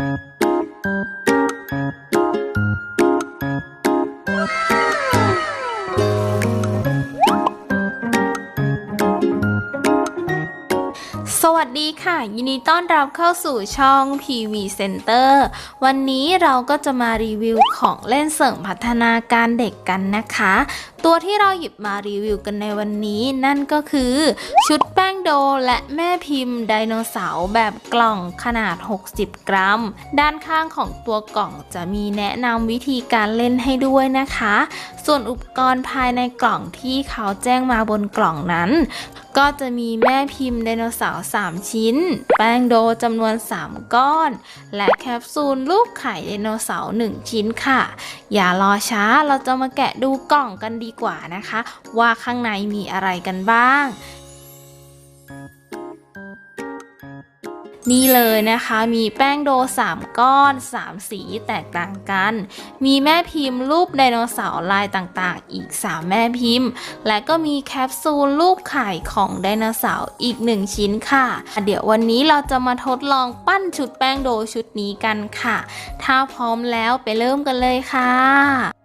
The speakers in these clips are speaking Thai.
ส วัสดีค่ะ ยินดีต้อนรับเข้าสู่ช่อง PV Center วันนี้เราก็จะมารีวิวของเล่นเสริมพัฒนาการเด็กกันนะคะ ตัวที่เราหยิบมารีวิวกันในวันนี้นั่นก็คือ ชุดแป้งโดและแม่พิมพ์ไดโนเสาร์แบบกล่องขนาด 60 กรัม ด้านข้างของตัวกล่องจะมีแนะนำวิธีการเล่นให้ด้วยนะคะ ส่วนอุปกรณ์ภายในกล่องที่เขาแจ้งมาบนกล่องนั้นก็จะมีแม่พิมพ์ไดโนเสาร์3ชิ้น แป้งโดจำนวน 3 ก้อน และแคปซูลรูปไข่ไดโนเสาร์1ชิ้นค่ะ อย่ารอช้าเราจะมาแกะดูกล่องกันดีกว่านะคะ ว่าข้างในมีอะไรกันบ้าง นี่เลยนะคะมีแป้งโด 3 ก้อน 3 สีแตกต่างกัน มีแม่พิมพ์รูปไดโนเสาร์ลายต่างๆ อีก 3 แม่พิมพ์ และก็มีแคปซูลรูปไข่ของไดโนเสาร์อีก 1 ชิ้นค่ะ เดี๋ยววันนี้เราจะมาทดลองปั้นชุดแป้งโดชุดนี้กันค่ะ ถ้าพร้อมแล้วไปเริ่มกันเลยค่ะ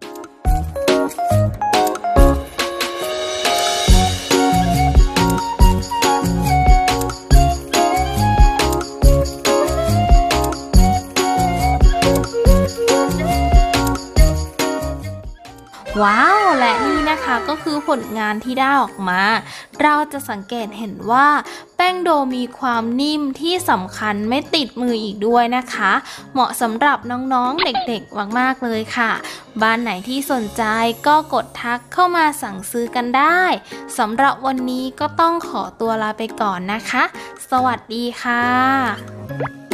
ว้าว และนี่นะคะก็คือผลงานที่ได้ออกมา เราจะสังเกตเห็นว่าแป้งโดมีความนิ่มที่สำคัญไม่ติดมืออีกด้วยนะคะ เหมาะสำหรับน้องๆเด็กๆมากๆเลยค่ะ บ้านไหนที่สนใจก็กดทักเข้ามาสั่งซื้อกันได้สำหรับวันนี้ก็ต้องขอตัวลาไปก่อนนะคะ สวัสดีค่ะ